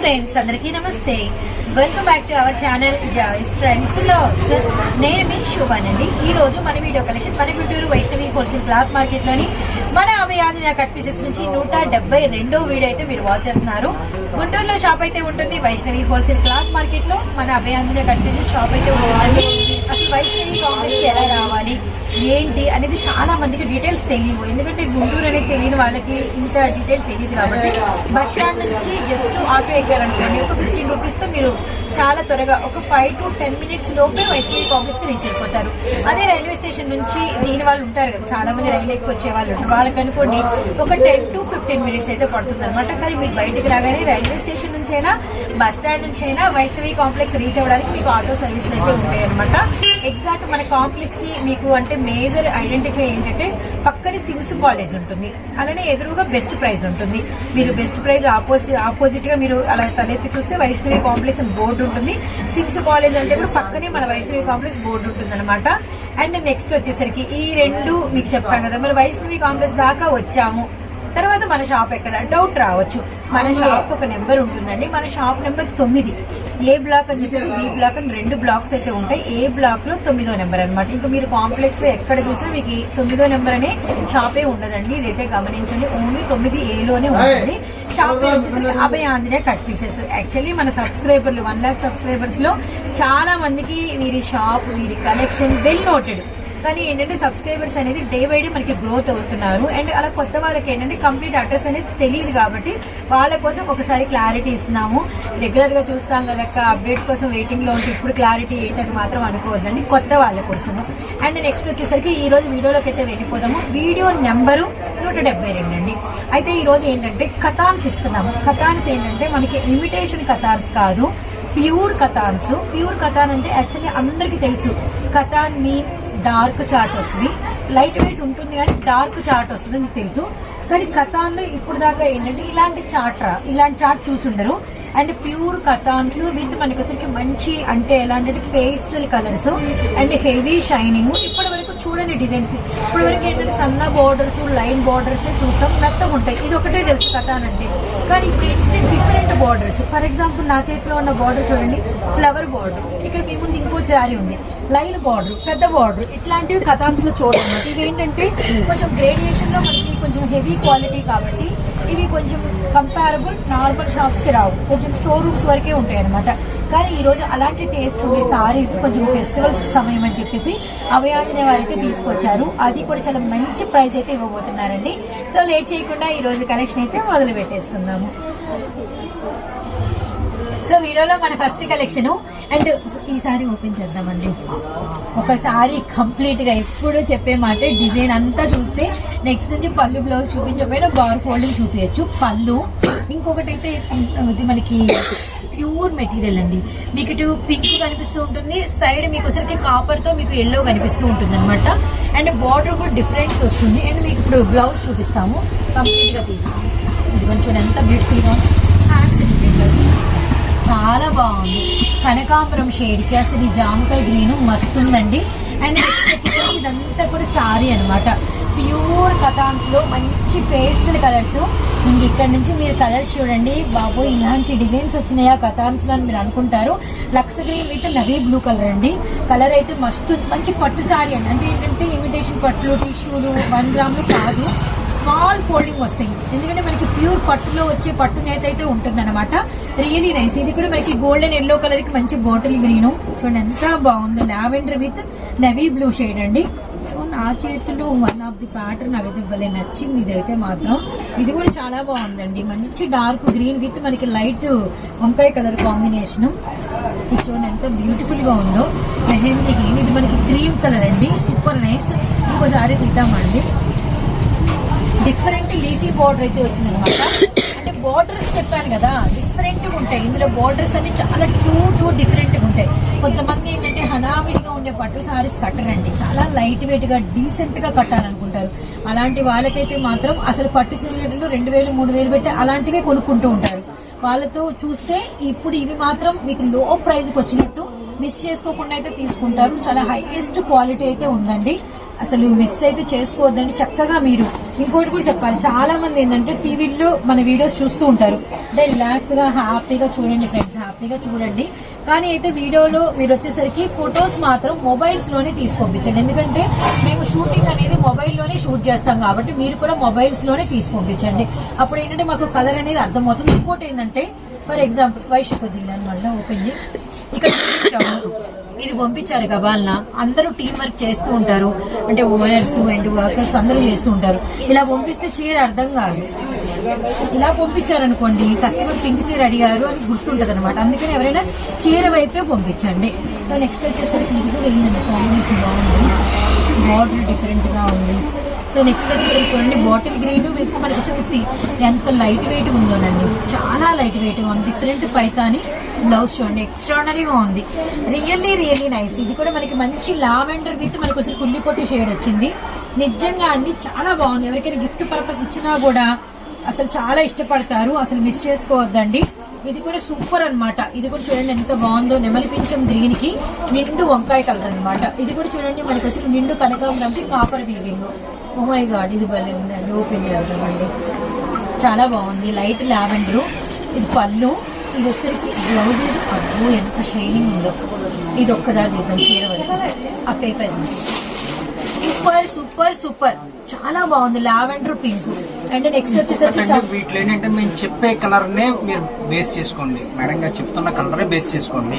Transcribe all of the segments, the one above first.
Friends అందరికీ నమస్తే. Welcome back to our channel Joy's friends blogs నేను మీ శోభానండి ఈ రోజు మన వీడియో కలెక్షన్ మన గుంటూరు వైష్ణవి హోల్సేల్ క్లాత్ మార్కెట్లోని మన అభయాదిన కట్ పీసెస్ నుంచి నూట డెబ్బై రెండో వీడియో అయితే మీరు వాచ్ చేస్తున్నారు. గుంటూరులో షాప్ అయితే ఉంటుంది. వైష్ణవి హోల్సేల్ క్లాత్ మార్కెట్లో మన అభయాంజన కట్ పీసెస్ షాప్ అయితే ఉంటుందండి అసలు వైష్ణవి కాంగ్రెస్ ఎలా రావాలి? ఏంటి అనేది చాలా మందికి డీటెయిల్స్ తెలియవు ఎందుకంటే గుంటూరు అనేది తెలియని వాళ్ళకి ఇంత డీటెయిల్ తెలియదు కాబట్టి బస్ స్టాండ్ నుంచి జస్ట్ ఆటో ఎక్కారనుకోండి. ఒక ఫిఫ్టీన్ రూపీస్తో మీరు చాలా త్వరగా ఒక ఫైవ్ టు టెన్ మినిట్స్ లోపే వైష్ణవి కాంప్లెక్స్కి రీచ్ అయిపోతారు. అదే రైల్వే స్టేషన్ నుంచి దీని వాళ్ళు ఉంటారు కదా చాలా మంది రైలు ఎక్కువ వచ్చే వాళ్ళు ఉంటారు. వాళ్ళకి అనుకోండి ఒక టెన్ టు ఫిఫ్టీన్ మినిట్స్ అయితే పడుతుంది అనమాట కానీ మీరు బయటకు రాగానే రైల్వే స్టేషన్ నుంచి అయినా బస్ స్టాండ్ నుంచి అయినా వైష్ణవి కాంప్లెక్స్ రీచ్ అవ్వడానికి మీకు ఆటో సర్వీసులు అయితే ఉంటాయి అనమాట ఎగ్జాక్ట్ మన కాంప్లెక్స్కి మీకు అంటే మేజర్ ఐడెంటిఫై ఏంటంటే పక్కనే సిమ్స్ కాలేజ్ ఉంటుంది. అలానే ఎదురుగా బెస్ట్ ప్రైజ్ ఉంటుంది. మీరు బెస్ట్ ప్రైజ్ ఆపోజిట్ ఆపోజిట్గా మీరు అలా తలెత్తి చూస్తే వైష్ణవి కాంప్లెక్స్ బోర్డు ఉంటుంది. సిమ్స్ కాలేజ్ అంటే కూడా పక్కనే మన వైష్ణవి కాంప్లెక్స్ బోర్డు ఉంటుంది అనమాట అండ్ నెక్స్ట్ వచ్చేసరికి ఈ రెండు మీకు చెప్పాను కదా మరి వైష్ణవి కాంప్లెక్స్ దాకా వచ్చాము. తర్వాత మన షాప్ ఎక్కడ? డౌట్ రావచ్చు. మన షాప్ ఒక నెంబర్ ఉంటుందండి. మన షాప్ నెంబర్ తొమ్మిది. ఏ బ్లాక్ అని చెప్పేసి బి బ్లాక్ అని రెండు బ్లాక్స్ అయితే ఉంటాయి. ఏ బ్లాక్లో తొమ్మిదో నెంబర్ అనమాట ఇంకా మీరు కాంప్లెక్స్లో ఎక్కడ చూసినా మీకు తొమ్మిదో నెంబర్ అనే షాపే ఉండదండి. ఇదైతే గమనించండి. ఓన్లీ తొమ్మిది ఏలోనే ఉంటుంది. షాప్ పేరు వచ్చేసరికి Abhaya Anjaneya cut pieces actually మన సబ్స్క్రైబర్లు వన్ లాక్ సబ్స్క్రైబర్స్లో చాలా మందికి వీరి షాప్ వీరి కలెక్షన్ వెల్ నోటెడ్ కానీ ఏంటంటే సబ్స్క్రైబర్స్ అనేది డే బై డే మనకి గ్రోత్ అవుతున్నారు. అండ్ అలా కొత్త వాళ్ళకి ఏంటంటే కంప్లీట్ అడ్రస్ అనేది తెలియదు కాబట్టి వాళ్ళ కోసం ఒకసారి క్లారిటీ ఇస్తున్నాము. రెగ్యులర్గా చూస్తాం కదక్క అప్డేట్స్ కోసం వెయిటింగ్లో ఉంటే ఇప్పుడు క్లారిటీ ఏంటని మాత్రం అనుకోవద్దండి కొత్త వాళ్ళ కోసం అండ్ నెక్స్ట్ వచ్చేసరికి ఈ రోజు వీడియోలోకి అయితే వెళ్ళిపోదాము. వీడియో నెంబరు నూట డెబ్బై రెండు అండి. అయితే ఈ రోజు ఏంటంటే కథాన్స్ ఇస్తున్నాము. కథాన్స్ ఏంటంటే మనకి ఇమిటేషన్ కథాన్స్ కాదు ప్యూర్ కథాన్స్. ప్యూర్ కథాన్ అంటే యాక్చువల్లీ అందరికీ తెలుసు. కథాన్ మీన్ డార్క్ చార్ట్ వస్తుంది. లైట్ వెయిట్ ఉంటుంది కానీ డార్క్ చార్ట్ వస్తుంది మీకు తెలుసు. కానీ కథాన్లో ఇప్పుడు దాకా ఏంటంటే ఇలాంటి చాట్ రా ఇలాంటి చార్ట్ చూసుండరు. అండ్ ప్యూర్ కథాన్స్ విత్ మనకి అసలు మంచి అంటే ఎలాంటి pastel colours and heavy shining చూడని డిజైన్స్. ఇప్పుడు వరకు ఏంటంటే సన్న బార్డర్స్ లైన్ బార్డర్స్ చూస్తాం. మెత్తగా ఉంటాయి. ఇది ఒకటే తెలుసు కథాన్ అంటే. కానీ ఇప్పుడు ఏంటంటే డిఫరెంట్ బార్డర్స్ ఫర్ ఎగ్జాంపుల్ నా చేతిలో ఉన్న బార్డర్ చూడండి. ఫ్లవర్ బార్డర్ ఇక్కడ మీ ముందు ఇంకో జారీ ఉంది. లైన్ బార్డర్ పెద్ద బార్డర్ ఇట్లాంటివి కథాన్స్లో చూడండి ఇవి ఏంటంటే కొంచెం గ్రేడియేషన్లో మనకి కొంచెం హెవీ క్వాలిటీ కాబట్టి ఇవి కొంచెం కంపారబుల్ నార్మల్ షాప్స్కి రావు. కొంచెం షోరూమ్స్ వరకే ఉంటాయి అనమాట కానీ ఈ రోజు అలాంటి టేస్ట్ ఉండే సారీస్ కొంచెం ఫెస్టివల్స్ సమయం అని చెప్పేసి అవయాజనే వారైతే తీసుకొచ్చారు. అది కూడా చాలా మంచి ప్రైస్ అయితే ఇవ్వబోతున్నారండి. సో లేట్ చేయకుండా ఈ రోజు కలెక్షన్ అయితే మొదలు పెట్టేసుకుందాము సో వీడియోలో మన ఫస్ట్ కలెక్షన్ అండ్ ఈసారి ఓపెన్ చేద్దామండి. ఒకసారి కంప్లీట్గా ఎప్పుడు చెప్పే మాట డిజైన్ అంతా చూస్తే నెక్స్ట్ నుంచి పళ్ళు బ్లౌజ్ చూపించకపోయినా బార్ ఫోల్డింగ్ చూపించచ్చు. పళ్ళు. ఇంకొకటి అయితే ఇది మనకి ప్యూర్ మెటీరియల్ అండి. మీకు ఇటు పింక్ కనిపిస్తూ ఉంటుంది సైడ్ మీకు ఒకసారికి కాపర్తో మీకు ఎల్లో కనిపిస్తూ ఉంటుంది అనమాట అండ్ బార్డర్ కూడా డిఫరెంట్ వస్తుంది. అండ్ మీకు ఇప్పుడు బ్లౌజ్ చూపిస్తాము. కంప్లీట్గా ఇది కొంచెం ఎంత బ్యూటిఫుల్గా చాలా బాగుంది. కనకాంబరం షేడ్కి అసలు ఈ జామకాయ గ్రీన్ మస్తుందండి అండ్ వచ్చేసరికి ఇదంతా కూడా సారీ అన్నమాట. ప్యూర్ కథాన్స్లో మంచి పేస్టల్ కలర్స్ ఇంక ఇక్కడ నుంచి మీరు కలర్స్ చూడండి. బాబు ఇలాంటి డిజైన్స్ వచ్చినాయా కథాన్స్లో అని మీరు అనుకుంటారు. Lux green with navy blue colour అండి. కలర్ అయితే మస్తు మంచి పట్టు సారీ అండి. అంటే ఏంటంటే ఇమిటేషన్ పట్లు టిష్యూలు వన్ గ్రామ్లు కాదు. స్మాల్ ఫోల్డింగ్ వస్తాయి. ఎందుకంటే మనకి ప్యూర్ పట్టులో వచ్చే పట్టు నేత అయితే ఉంటుంది అనమాట రియలీ నైస్ ఇది కూడా మనకి గోల్డెన్ ఎల్లో కలర్కి మంచి బాటిల్ గ్రీన్ చూడండి ఎంత బాగుందో. Lavender with navy blue shade అండి. సో నా చేతిలో వన్ ఆఫ్ ది ప్యాటర్న్ నాకైతే భలే నచ్చింది. ఇదైతే మాత్రం ఇది కూడా చాలా బాగుందండి. మంచి డార్క్ గ్రీన్ విత్ మనకి లైట్ వంకాయ కలర్ కాంబినేషన్ ఇది చూడండి ఎంత బ్యూటిఫుల్గా ఉందో. మెహందీ గ్రీన్ ఇది మనకి క్రీమ్ కలర్ అండి. సూపర్ నైస్ ఇంకోసారి తీద్దామండి. డిఫరెంట్ లీఫీ బార్డర్ అయితే వచ్చిందనమాట అంటే బార్డర్స్ చెప్పాను కదా డిఫరెంట్గా ఉంటాయి. ఇందులో బార్డర్స్ అన్ని చాలా టూ టూ డిఫరెంట్గా ఉంటాయి. కొంతమంది ఏంటంటే హడావిడిగా ఉండే పట్టు సారీస్ కట్టరండి. చాలా లైట్ వెయిట్గా డీసెంట్గా కట్టాలనుకుంటారు. అలాంటి వాళ్ళకైతే మాత్రం అసలు పట్టు చీరలు రెండు వేలు మూడు వేలు పెట్టి అలాంటివే కొనుక్కుంటూ ఉంటారు. వాళ్ళతో చూస్తే ఇప్పుడు ఇవి మాత్రం మీకు లో ప్రైస్కి వచ్చినట్టు మిస్ చేసుకోకుండా అయితే తీసుకుంటారు. చాలా హైయెస్ట్ క్వాలిటీ అయితే ఉందండి. అసలు మిస్ అయితే చేసుకోవద్దండి. చక్కగా మీరు ఇంకోటి కూడా చెప్పాలి. చాలా మంది ఏంటంటే టీవీలో మన వీడియోస్ చూస్తూ ఉంటారు. అంటే రిలాక్స్గా హ్యాపీగా చూడండి ఫ్రెండ్స్ హ్యాపీగా చూడండి. కానీ అయితే వీడియోలో మీరు వచ్చేసరికి ఫొటోస్ మాత్రం మొబైల్స్లోనే తీసి పంపించండి. ఎందుకంటే మేము షూటింగ్ అనేది మొబైల్లోనే షూట్ చేస్తాం కాబట్టి మీరు కూడా మొబైల్స్లోనే తీసి పంపించండి. అప్పుడు ఏంటంటే మాకు కలర్ అనేది అర్థమవుతుంది. ఇంకోటి ఏంటంటే ఫర్ ఎగ్జాంపుల్ వైషు కొద్దిగా మళ్ళీ ఓపెన్ ఇక్కడ చూపించాము. ఇది పంపించారు గబాల్న అందరూ టీం వర్క్ చేస్తూ ఉంటారు. అంటే ఓనర్స్ అండ్ వర్కర్స్ అందరూ చేస్తూ ఉంటారు. ఇలా పంపిస్తే చీర అర్థం కాదు. ఇలా పంపించారనుకోండి కస్టమర్ పింక్ చీర అడిగారు అని గుర్తుంటది అనమాట అందుకని ఎవరైనా చీర వైపే పంపించండి. సో నెక్స్ట్ వచ్చేసరికి ఇది కూడా ఏంటంటే కాంబినేషన్ బాగుంది. బార్డర్ డిఫరెంట్గా ఉంది. సో నెక్స్ట్ వచ్చేసరికి చూడండి బాటిల్ గ్రీన్ వేస్తే మనకి అసలు ఎంత లైట్ వెయిట్ ఉందోనండి. చాలా లైట్ వెయిట్గా ఉంది. డిఫరెంట్ పైతాని బ్లౌజ్ చూడండి ఎక్స్ట్రాడనరీగా ఉంది. రియల్లీ రియల్లీ నైస్ ఇది కూడా మనకి మంచి లావెండర్ విత్ మనకి వచ్చి కుల్లి పొట్టి షేడ్ వచ్చింది. నిజంగా అండి చాలా బాగుంది. ఎవరికైనా గిఫ్ట్ పర్పస్ ఇచ్చినా కూడా అసలు చాలా ఇష్టపడతారు. అసలు మిస్ చేసుకోవద్దండి. ఇది కూడా సూపర్ అన్నమాట. ఇది కూడా చూడండి ఎంత బాగుందో. నెమలి పింఛం గ్రీన్కి నిండు వంకాయ కలర్ అన్నమాట. ఇది కూడా చూడండి మనకి అసలు నిండు కనకాంబరంకి copper weaving. Oh my god ఇది భలే ఉందండి ఓపెన్ చేద్దామండి చాలా బాగుంది. Light lavender. ఇది పళ్ళు. ఇది వచ్చరికి బ్లౌజ్ అబ్బో ఎంత షైనింగ్ ఉందో. ఇది ఒక్కసారి చూద్దాం చీర వరకు. ఆ పేపర్ సూపర్ సూపర్ సూపర్. చాలా బాగుంది లావెండర్ పింక్. అండ్ నెక్స్ట్ వచ్చేసరికి వీటిలో ఏంటంటే మేము చెప్పే కలర్ నే మీరు బేస్ చేసుకోండి. మేడం గారు చెప్తున్న కలరే బేస్ చేసుకోండి.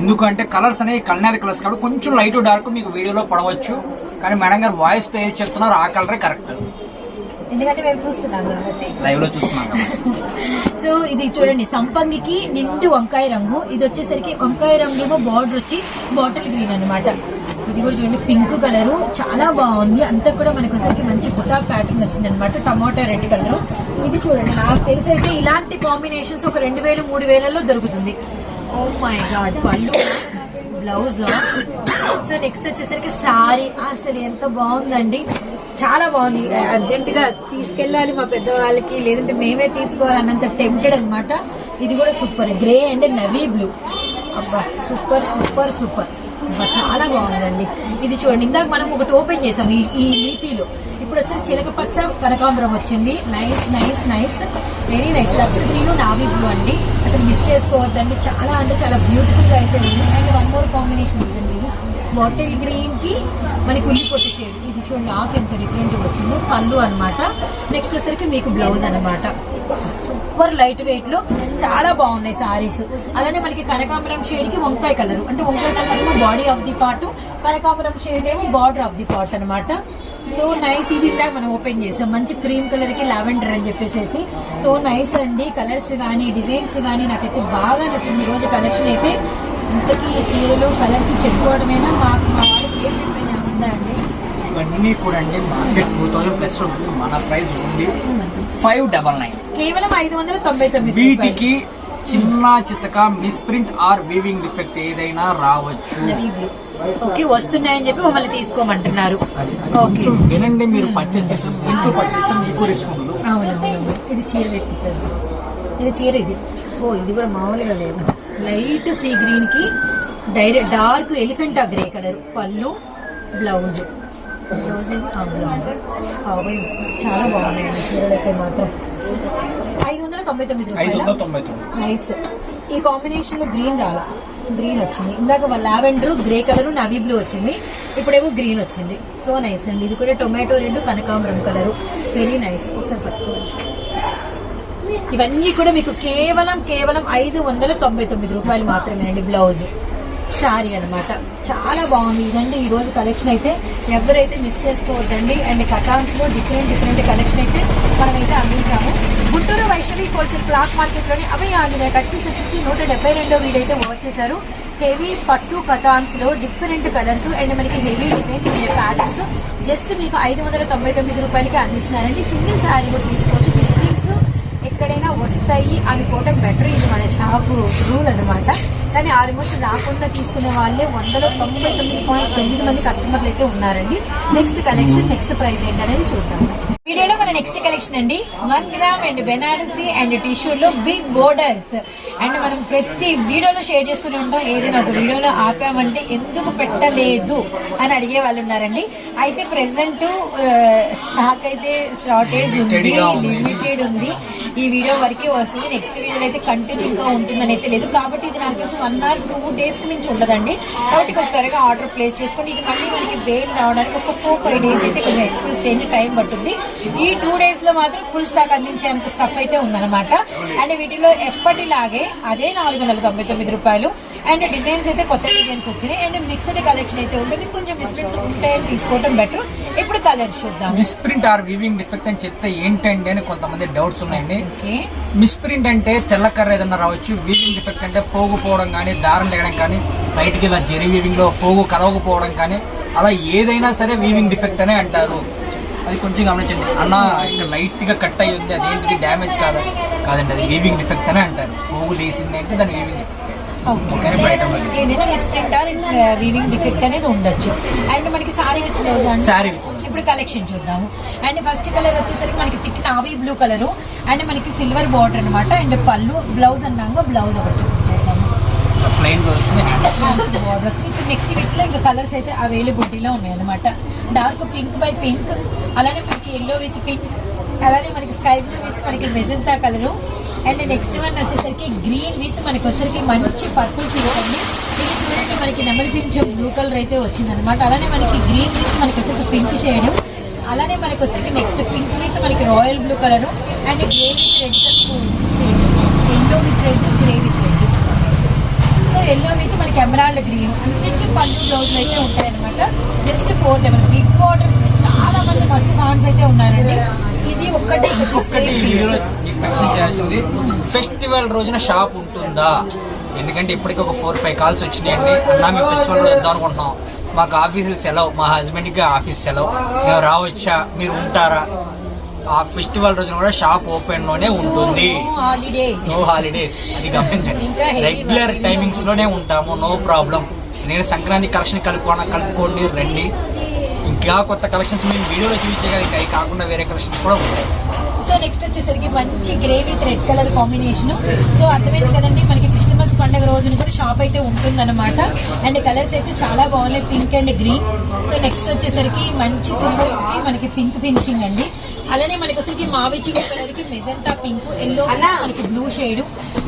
ఎందుకంటే కలర్స్ అనేవి కల్నాది కలర్స్ కాబట్టి కొంచెం లైట్ డార్క్ మీకు వీడియోలో పడవచ్చు. కానీ మేడం గారు వాయిస్తో ఏది చెప్తున్నారో ఆ కలరే కరెక్ట్ ఎందుకంటే మేము చూస్తున్నాం కాబట్టి. లైవ్లో చూస్తున్నాం కాబట్టి. సో ఇది చూడండి సంపంగికి నిండు వంకాయ రంగు. ఇది వచ్చేసరికి వంకాయ రంగు ఏమో బార్డర్ వచ్చి బాటిల్ గ్రీన్ అన్నమాట. ఇది కూడా చూడండి పింక్ కలర్ చాలా బాగుంది. అంతా కూడా మనకు ఒకసారి మంచి కుటా ప్యాటర్న్ వచ్చింది అనమాట టమాటా రెడ్ కలర్ ఇది చూడండి నాకు తెలిసి అయితే ఇలాంటి కాంబినేషన్స్ ఒక రెండు వేలు మూడు వేలలో దొరుకుతుంది. ఓ మై గాడ్ పళ్ళు బ్లౌజ్ సో నెక్స్ట్ వచ్చేసరికి సారీ అసలు ఎంత బాగుందండి. చాలా బాగుంది. అర్జెంట్గా తీసుకెళ్ళాలి మా పెద్దవాళ్ళకి లేదంటే మేమే తీసుకోవాలి అన్నంత టెంప్టెడ్ అనమాట ఇది కూడా super grey and navy blue అబ్బా సూపర్ సూపర్ సూపర్ చాలా బాగుందండి. ఇది చూడండి ఇందాక మనం ఒకటి ఓపెన్ చేసాం ఈ ఈ లీఫీలో ఇప్పుడు అసలు చిలకపచ్చ కనకాంబరం వచ్చింది. Nice nice nice very nice Lux green navy blue అండి. అసలు మిస్ చేసుకోవద్దండి. చాలా అంటే చాలా బ్యూటిఫుల్గా అయితే ఉంది. అండ్ వన్ మోర్ కాంబినేషన్ ఉందండి బాటిల్ గ్రీన్కి మనకి ఉల్లి పొట్టు షేడ్ చూడండి ఆకు ఎంత డిఫరెంట్ వచ్చిందో పళ్ళు అనమాట నెక్స్ట్ వచ్చేసరికి మీకు బ్లౌజ్ అనమాట సూపర్ లైట్ వెయిట్లో చాలా బాగున్నాయి సారీస్ అలానే మనకి కనకాంబరం షేడ్కి వంకాయ కలర్ అంటే వంకాయ కలర్ ఏమో బాడీ ఆఫ్ ది పార్ట్ కనకాంబరం షేడ్ ఏమో బార్డర్ ఆఫ్ ది పార్ట్ అనమాట సో నైస్ ఇది ఇందాక మనం ఓపెన్ చేసాం. మంచి క్రీమ్ కలర్కి లావెండర్ అని చెప్పేసి సో నైస్ అండి. కలర్స్ గానీ డిజైన్స్ గానీ నాకైతే బాగా నచ్చింది. ఈ రోజు కలెక్షన్ అయితే ఇంతకీ చీరలు కలర్స్ చెప్పుకోవడమైనా? మాకు మా వాళ్ళకి ఏం చెప్పినా ఉందా అండి? ఇవన్నీ కూడా అండి మార్కెట్ టూ థౌసండ్ ప్లస్ ఉంటుంది మన ప్రైస్ ఉంది ఫైవ్ డబల్ నైన్. కేవలం ఐదు వందల తొంభై తొమ్మిది. వీటికి చిన్న చితక మిస్ప్రింట్ ఆర్ వీవింగ్ డిఫెక్ట్ ఏదైనా రావచ్చు. ఓకే వస్తున్నాయని చెప్పి మమ్మల్ని తీసుకోమంటున్నారు. వినండి మీరు పర్చేస్ చేసిన ఇంట్లో పర్చేస్ మీకు రిస్క్ ఉండదు ఇది చీర పెట్టుకుంటారు ఇది చీర ఇది. ఓ ఇది కూడా మామూలుగా లేదు. లైట్ సీ గ్రీన్కి డైరెక్ట్ డార్క్ ఎలిఫెంటా గ్రే కలర్ పళ్ళు బ్లౌజ్ చాలా బాగున్నాయండి మాత్రం ఐదు వందల తొంభై తొమ్మిది రూపాయలు? నైస్ ఈ కాంబినేషన్లో గ్రీన్ రాలా. గ్రీన్ వచ్చింది. ఇందాక lavender grey colour navy blue వచ్చింది. ఇప్పుడేమో గ్రీన్ వచ్చింది. సో నైస్ అండి. ఇది కూడా టొమాటో రెడ్ కనకాంబరం కలర్. వెరీ నైస్ ఒకసారి పట్టుకోవచ్చు ఇవన్నీ కూడా మీకు కేవలం కేవలం ఐదు వందల తొంభై తొమ్మిది రూపాయలు మాత్రమేనండి బ్లౌజ్. శారీ అనమాట చాలా బాగుంది. ఇదండి ఈ రోజు కలెక్షన్ అయితే ఎవరైతే మిస్ చేసుకోవద్దండి అండ్ కటాన్స్లో డిఫరెంట్ డిఫరెంట్ కలెక్షన్ అయితే మనమైతే అందించాము. గుంటూరు వైష్ణవి హోల్సేల్ క్లాత్ మార్కెట్లోని అభయ ఆంజనేయ కట్టి వచ్చి నూట డెబ్బై రెండో వీడైతే వచ్చేసారు హెవీ పట్టు కటాన్స్లో డిఫరెంట్ కలర్స్ అండ్ మనకి హెవీ డిజైన్స్ ప్యాటర్న్స్ జస్ట్ మీకు ఐదు వందల తొంభై తొమ్మిది రూపాయలకి అందిస్తున్నారండి. సింగిల్ శారీ కూడా తీసుకుంటారు వస్తాయి అనుకోవడం బెటర్ ఇది మన షాప్ రూల్ అన్నమాట. కానీ ఆల్మోస్ట్ రాకుండా తీసుకునే వాళ్ళే వందలో తొంభై తొమ్మిది పాయింట్ తొమ్మిది మంది కస్టమర్లు అయితే ఉన్నారండి. నెక్స్ట్ కలెక్షన్ నెక్స్ట్ ప్రైస్ ఏంటి అనేది చూద్దాం. వీడియోలో మన నెక్స్ట్ కలెక్షన్ అండి. One gram and Banarasi and టిష్యూలో బిగ్ బోర్డర్స్ అండ్ మనం ప్రతి వీడియోలో షేర్ చేస్తూనే ఉంటాం. ఏదైనా ఒక వీడియోలో ఆపామంటే ఎందుకు పెట్టలేదు అని అడిగే వాళ్ళు ఉన్నారండి. అయితే ప్రెసెంట్ స్టాక్ అయితే షార్టేజ్ ఉంది. లిమిటెడ్ ఉంది. ఈ వీడియో వరకే వస్తుంది. నెక్స్ట్ వీడియోలో అయితే కంటిన్యూ ఇంకా ఉంటుందని అయితే లేదు. కాబట్టి ఇది నాకు తెలిసి వన్ ఆర్ టూ డేస్కి మించి ఉండదండి. కాబట్టి కొంచెం త్వరగా ఆర్డర్ ప్లేస్ చేసుకోండి. ఇది మళ్ళీ మనకి బెయిల్ రావడానికి ఒక ఫోర్ ఫైవ్ డేస్ అయితే కొంచెం ఎక్స్క్యూజ్ చేయండి టైం పట్టుద్ది. ఈ టూ డేస్లో మాత్రం ఫుల్ స్టాక్ అందించేంత స్టఫ్ అయితే ఉందన్నమాట. అండ్ వీటిలో ఎప్పటిలాగే అదే నాలుగు వందల తొంభై తొమ్మిది రూపాయలు. అండ్ డిజైన్స్ అయితే కొత్త డిజైన్స్ వచ్చినాయి. అండ్ మిక్స్డ్ కలెక్షన్ అయితే ఉంటుంది కొంచెం మిస్ప్రింట్స్ ఉంటాయని తీసుకోవడం బెటర్ ఇప్పుడు కలర్స్ చూద్దాం. మిస్ప్రింట్ ఆర్ వీవింగ్ డిఫెక్ట్ అని చెప్తే ఏంటండి అని కొంతమంది డౌట్స్ ఉన్నాయండి. మిస్ప్రింట్ అంటే తెల్ల కర్ర ఏదన్నా రావచ్చు. వీవింగ్ డిఫెక్ట్ అంటే పోగుపోవడం కానీ దారం లేగడం కానీ బయటికి ఇలా జెరీ వీవింగ్లో పోగు కలవకపోవడం కానీ అలా ఏదైనా సరే వీవింగ్ డిఫెక్ట్ అనే అంటారు. అది కొంచెం గమనించండి. అన్న ఇక్కడ లైట్గా కట్ అయ్యి ఉంది. అదేంటిది? డ్యామేజ్ కాదా? కాదండి అది వీవింగ్ డిఫెక్ట్ అనే అంటారు. పోగు లేసింది అంటే దాని వీవింగ్ డిఫెక్ట్ ఓకేనే? బయట మళ్ళీ. ఏదైనా మిస్ప్రింట్ ఆర్ వీవింగ్ డిఫెక్ట్ అనేది ఉండొచ్చు. అండ్ మనకి సారీ విత్ బ్లౌజ్ అండి. విత్ ఇప్పుడు కలెక్షన్ చూద్దాము. అండ్ ఫస్ట్ కలర్ వచ్చేసరికి మనకి thick navy blue colour and మనకి సిల్వర్ బార్డర్ అన్నమాట. అండ్ పళ్ళు బ్లౌజ్ అన్నాక బ్లౌజ్ ఒకటి. ప్లెయిన్ వస్తుంది. ఇప్పుడు నెక్స్ట్ వీక్లో ఇంకా కలర్స్ అయితే అవైలబిలిటీలో ఉన్నాయి అనమాట డార్క్ పింక్ బై పింక్ అలానే మనకి ఎల్లో విత్ పింక్ అలానే మనకి స్కై బ్లూ విత్ మనకి magenta colour and next one వచ్చేసరికి గ్రీన్ విత్ మనకి వచ్చేసరికి మంచి పర్పుల్ పింక్ అండి. ఇది చూడండి మనకి నెమలి పింఛం బ్లూ కలర్ అయితే వచ్చింది అనమాట అలానే మనకి గ్రీన్ విత్ మనకి వచ్చేసరికి పింక్ షేడ్ అలానే మనకి వచ్చేసరికి నెక్స్ట్ పింక్ విత్ మనకి royal blue colour and grey with red yellow with red yellow with మనకి ఎమరాల్డ్ గ్రీన్. అన్నిటికీ పళ్ళు బ్లౌజులు అయితే ఉంటాయన్నమాట. Just four double big borders చాలా మంది మస్తు ఫ్యాన్స్ అయితే ఉన్నారండి. ఇది ఒక్కటి మెన్షన్ చేయాల్సింది ఫెస్టివల్ రోజున షాప్ ఉంటుందా? ఎందుకంటే ఇప్పటికి ఒక ఫోర్ ఫైవ్ కాల్స్ వచ్చినాయండి. అన్నా మేము ఫెస్టివల్ రోజు వద్దాం అనుకుంటున్నాం. మాకు ఆఫీసులు సెలవు మా హస్బెండ్కి ఆఫీస్ సెలవు. మేము రావచ్చా? మీరు ఉంటారా? ఆ ఫెస్టివల్ రోజున కూడా షాప్ ఓపెన్లోనే ఉంటుంది. నో హాలిడేస్ అది గమనించండి. రెగ్యులర్. టైమింగ్స్లోనే ఉంటాము. నో ప్రాబ్లం నేను సంక్రాంతి కలెక్షన్ కలుపుకోనా కలుపుకోండి రండి. ఇంకా కొత్త కలెక్షన్స్ మేము వీడియోలో చూపించగలి అవి కాకుండా వేరే కలెక్షన్స్ కూడా ఉంటాయి. సో నెక్స్ట్ వచ్చేసరికి మంచి grey with red colour combination. So అర్థమైంది కదండి మనకి క్రిస్టమస్ పండుగ రోజున కూడా షాప్ అయితే ఉంటుందన్నమాట. అండ్ కలర్స్ అయితే చాలా బాగున్నాయి pink and green. So next వచ్చేసరికి మంచి సిల్వర్కి మనకి పింక్ ఫినిషింగ్ అండి. అలానే మనకి వచ్చేసరికి మావి కలర్కి మెజంతా పింక్ ఎల్లో మనకి బ్లూ షేడ్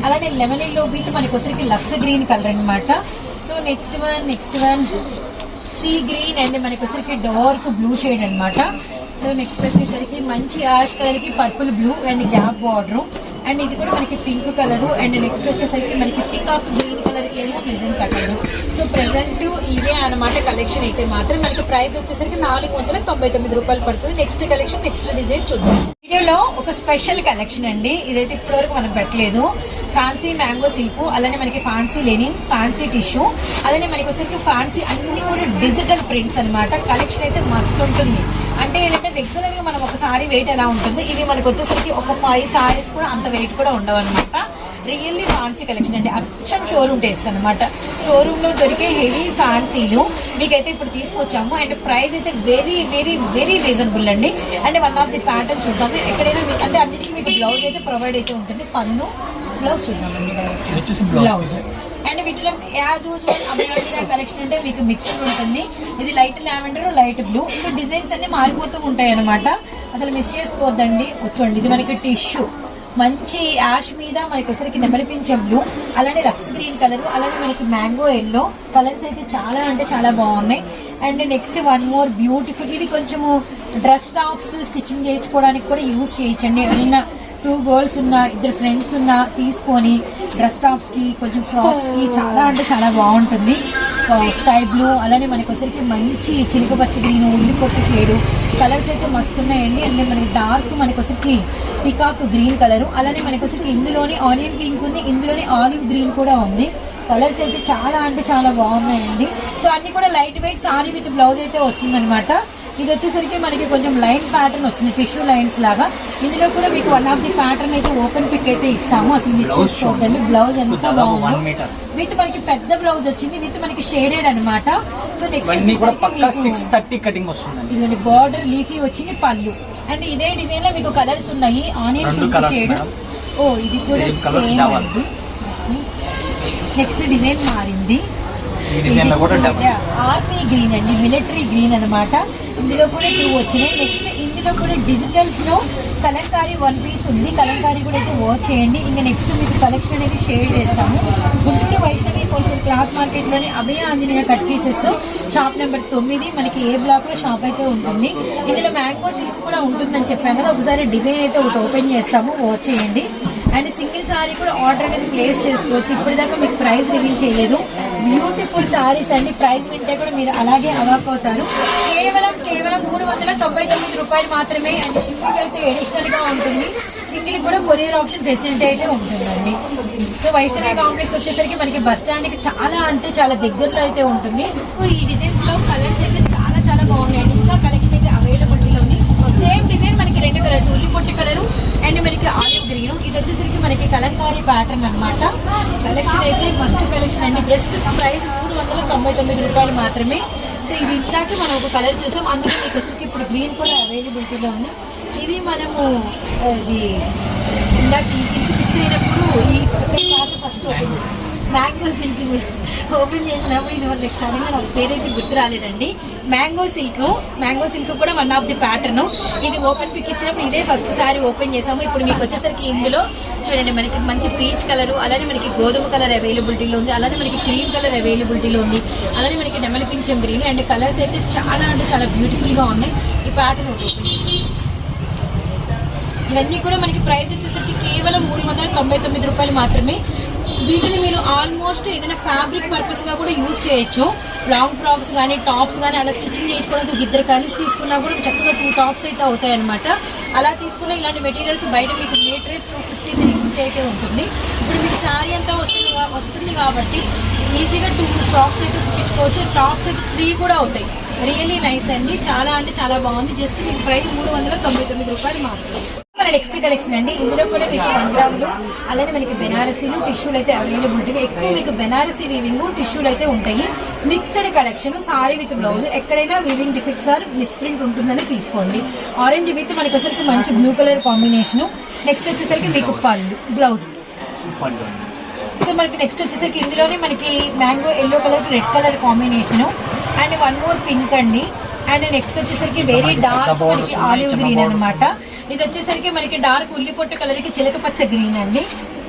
అలానే లెమన్ ఎల్లో బీట్ మనకి వచ్చరికి లక్స్ గ్రీన్ కలర్ అన్నమాట. So next one next one sea green and మనకి వచ్చరికి డార్క్ బ్లూ షేడ్ అన్నమాట. సో నెక్స్ట్ వచ్చేసరికి మంచి యాష్ కలర్కి purple blue and gap border and ఇది కూడా మనకి పింక్ కలర్ అండ్ నెక్స్ట్ వచ్చేసరికి మనకి పికాక్ గ్రీన్ కలర్కి ఏమో మెజెంటా కలర్ సో ప్రెసెంట్ ఇవే అన్నమాట కలెక్షన్ అయితే మాత్రం. మనకి ప్రైస్ వచ్చేసరికి నాలుగు వందల తొంభై తొమ్మిది రూపాయలు పడుతుంది. నెక్స్ట్ కలెక్షన్ నెక్స్ట్ డిజైన్ చూద్దాం. వీడియోలో ఒక స్పెషల్ కలెక్షన్ అండి. ఇదైతే ఇప్పటివరకు మనకు పెట్టలేదు. ఫ్యాన్సీ మ్యాంగో సిల్క్ అలానే మనకి ఫ్యాన్సీ లెనిన్ ఫ్యాన్సీ టిష్యూ అలానే మనకి వచ్చేసరికి ఫ్యాన్సీ అన్ని కూడా డిజిటల్ ప్రింట్స్ అన్నమాట. కలెక్షన్ అయితే మస్తు ఉంటుంది. అంటే ఏంటంటే రెగ్యులర్గా మనం ఒకసారి వెయిట్ ఎలా ఉంటుంది? ఇవి మనకు వచ్చేసరికి ఒక ఫైవ్ సారీస్ కూడా అంత వెయిట్ కూడా ఉండవు అనమాట రియల్లీ ఫ్యాన్సీ కలెక్షన్ అండి. అచ్చం షోరూమ్ టేస్ట్ అనమాట షోరూమ్లో దొరికే హెవీ ఫ్యాన్సీలు మీకైతే ఇప్పుడు తీసుకొచ్చాము. అండ్ ప్రైస్ అయితే వెరీ వెరీ వెరీ రీజనబుల్ అండి. And one of the pattern చూద్దాము. ఎక్కడైనా మీకు అంటే అన్నిటికీ మీకు బ్లౌజ్ అయితే ప్రొవైడ్ అయితే ఉంటుంది. పన్ను బ్లౌజ్ చూద్దామండి వచ్చేసి బ్లౌజ్ అండ్ వీటిలో యాజ్ యూజువల్ అభయాడిగా కలెక్షన్ అంటే మీకు మిక్స్డ్ ఉంటుంది. ఇది లైట్ లావెండర్ లైట్ బ్లూ ఇంకా డిజైన్స్ అన్ని మారిపోతూ ఉంటాయి అనమాట అసలు మిస్ చేసుకోవద్దండి. కూర్చోండి. ఇది మనకి టిష్యూ మంచి యాష్ మీద మనకి ఒకసారికి నెమలిపించే బ్లూ అలానే లక్స్ గ్రీన్ కలర్ అలానే మనకి మ్యాంగో ఎల్లో కలర్స్ అయితే చాలా అంటే చాలా బాగున్నాయి. And next one more beautiful ఇది కొంచెము డ్రెస్ టాప్స్ స్టిచ్చింగ్ చేయించుకోవడానికి కూడా యూజ్ చేయొచ్చండి ఎవరైనా టూ గర్ల్స్ ఉన్న ఇద్దరు ఫ్రెండ్స్ ఉన్న తీసుకొని డ్రెస్ టాప్స్కి కొంచెం ఫ్రాక్స్కి చాలా అంటే చాలా బాగుంటుంది. స్కై బ్లూ అలానే మనకి మంచి చిలుక పచ్చ గ్రీన్ ఉల్లి పొట్టు షేడు కలర్స్ అయితే మస్తు ఉన్నాయండి అండ్ మనకి డార్క్ మనకి వచ్చరికి పికాక్ గ్రీన్ కలర్ అలానే మనకు వచ్చి ఇందులోనే ఆనియన్ పింక్ ఉంది. ఇందులోనే ఆలివ్ గ్రీన్ కూడా ఉంది. కలర్స్ అయితే చాలా అంటే చాలా బాగున్నాయండి. సో అన్ని కూడా light weight sari with blouse అయితే వస్తుందన్నమాట. ఇది వచ్చేసరికి మనకి కొంచెం లైన్ ప్యాటర్న్ వస్తుంది టిష్యూ లైన్స్ లాగా. ఇందులో కూడా మీకు వన్ ఆఫ్ ది ప్యాటర్న్ అయితే ఓపెన్ పిక్ అయితే ఇస్తాము. అసలు మిస్ చేసుకోవద్దండి బ్లౌజ్ ఎంత బాగుంది. విత్ మనకి పెద్ద బ్లౌజ్ వచ్చింది విత్ మనకి షేడెడ్ అన్నమాట. సో నెక్స్ట్ ఇదిగోండి బార్డర్ లీఫీ వచ్చింది పళ్ళు. అండ్ ఇదే డిజైన్లో మీకు కలర్స్ ఉన్నాయి. Onion pink shade. ఓ ఇది కూడా సేమ్. అండి. నెక్స్ట్ డిజైన్ మారింది. ఆర్మీ గ్రీన్ అండి మిలిటరీ గ్రీన్ అనమాట ఇందులో కూడా టూ వచ్చినాయి. నెక్స్ట్ ఇందులో కూడా డిజిటల్స్లో కలంకారీ వన్ పీస్ ఉంది. కలంకారీ కూడా అయితే వాచ్ చేయండి. ఇంకా నెక్స్ట్ మీకు కలెక్షన్ అనేది షేర్ చేస్తాము. Guntur Vaishnavi wholesale cloth మార్కెట్లోని Abhaya Anjaneya cut pieces shop number తొమ్మిది. మనకి ఏ బ్లాక్లో షాప్ అయితే ఉంటుంది. ఇందులో మ్యాంగో సిల్క్ కూడా ఉంటుందని చెప్పాను కదా. ఒకసారి డిజైన్ అయితే ఒకటి ఓపెన్ చేస్తాము. వాచ్ చేయండి. అండ్ సింగిల్ సారీ కూడా ఆర్డర్ అనేది ప్లేస్ చేసుకోవచ్చు. ఇప్పటిదాకా మీకు ప్రైస్ రివీల్ చేయలేదు. బ్యూటిఫుల్ సారీస్ అండి. ప్రైస్ వింటే కూడా మీరు అలాగే అవాక్ అవుతారు కేవలం కేవలం మూడు వందల తొంభై తొమ్మిది రూపాయలు మాత్రమే అండ్ షిప్పింగ్ అయితే అడిషనల్గా ఉంటుంది. సింగిల్ కూడా కొరియర్ ఆప్షన్ ఫెసిలిటీ అయితే ఉంటుందండి. సో వైష్ణవి కాంప్లెక్స్ వచ్చేసరికి మనకి బస్ స్టాండ్కి చాలా అంటే చాలా దగ్గరలో అయితే ఉంటుంది. ఈ డిజైన్స్లో కలర్స్ అయితే చాలా చాలా బాగున్నాయండి ఇంకా కలెక్షన్ అయితే అవైలబిలిటీలో ఉంది. సేమ్ డిజైన్ మనకి రెండు కలర్స్ ఉల్లి పొట్టి కలర్ అండ్ మనకి ఆలివ్ గ్రీన్. ఇది వచ్చేసరికి మనకి కలంకారీ ప్యాటర్న్ అన్నమాట. కలెక్షన్ అయితే ఫస్ట్ కలెక్షన్ అండి. జస్ట్ ప్రైస్ మూడు వందల తొంభై తొమ్మిది రూపాయలు మాత్రమే. సో ఇది ఇందాక మనం ఒక కలర్ చూసాం. అందులో మీకు వచ్చేసరికి ఇప్పుడు గ్రీన్ కూడా అవైలబిలిటీలో ఉంది. ఇది మనము ఇది ఇందాక ఈ సిల్క్ ఫిక్స్ అయినప్పుడు ఈ ఫస్ట్ ఓపెన్ చేస్తాం మ్యాంగో సిల్క్ ఓపెన్ చేసినప్పుడు ఇది వాళ్ళకి సడన్గా నాకు పేరైతే గుర్తు రాలేదండి. మ్యాంగో సిల్క్ మ్యాంగో సిల్క్ కూడా వన్ ఆఫ్ ది ప్యాటర్న్ ఇది ఓపెన్ పిక్ ఇచ్చినప్పుడు ఇదే ఫస్ట్ సారి ఓపెన్ చేసాము ఇప్పుడు మీకు వచ్చేసరికి ఇందులో చూడండి మనకి మంచి పీచ్ కలర్ అలానే మనకి గోధుమ కలర్ అవైలబిలిటీలో ఉంది. అలానే మనకి క్రీమ్ కలర్ అవైలబిలిటీలో ఉంది. అలానే మనకి నెమలి పింఛం గ్రీన్ అండ్ కలర్స్ అయితే చాలా అంటే చాలా బ్యూటిఫుల్గా ఉన్నాయి. ఈ ప్యాటర్న్ ఒకటి ఇవన్నీ కూడా మనకి ప్రైస్ వచ్చేసరికి కేవలం మూడు వందల తొంభై తొమ్మిది రూపాయలు మాత్రమే. వీటిని మీరు ఆల్మోస్ట్ ఏదైనా ఫ్యాబ్రిక్ పర్పస్గా కూడా యూజ్ చేయొచ్చు. లాంగ్ ఫ్రాక్స్ కానీ టాప్స్ కానీ అలా స్టిచ్చింగ్ చేసుకోవడానికి ఇద్దరు కలిసి తీసుకున్నా కూడా చక్కగా టూ టాప్స్ అయితే అవుతాయి అనమాట అలా తీసుకున్న ఇలాంటి మెటీరియల్స్ బయట మీకు metre two fifty three fifty అయితే ఉంటుంది. ఇప్పుడు మీకు శారీ అంతా వస్తుంది వస్తుంది కాబట్టి ఈజీగా టూ ఫ్రాక్స్ అయితే కుట్టించుకోవచ్చు. టాప్స్ అయితే త్రీ కూడా అవుతాయి. రియలీ నైస్ అండి. చాలా అంటే చాలా బాగుంది. జస్ట్ మీకు ప్రైస్ మూడు వందల తొంభై తొమ్మిది రూపాయలు మాత్రమే. మన నెక్స్ట్ కలెక్షన్ అండి. ఇందులో కూడా మీకు పంజాబులు అలానే మనకి బెనారసీలు టిష్యూలు అయితే అవైలబిలిటీ ఎక్కువ మీకు బెనారసీ వీవింగ్ టిష్యూలు అయితే ఉంటాయి. Mixed collection sari with blouse ఎక్కడైనా వీవింగ్ డిఫెక్ట్స్ ఆర్ మిస్ప్రింట్ ఉంటుందని తీసుకోండి. ఆరెంజ్ విత్ మనకి వచ్చేసరికి మంచి బ్లూ కలర్ కాంబినేషన్ నెక్స్ట్ వచ్చేసరికి మీకు పళ్ళు బ్లౌజ్ సో మనకి నెక్స్ట్ వచ్చేసరికి ఇందులోనే మనకి mango yellow colour red colour combination and one more pink అండి. అండ్ నెక్స్ట్ వచ్చేసరికి వెరీ డార్క్ మనకి ఆలివ్ గ్రీన్ అనమాట ఇది వచ్చేసరికి మనకి డార్క్ ఉల్లిపొట్టు కలర్కి చిలక పచ్చ గ్రీన్ అండి.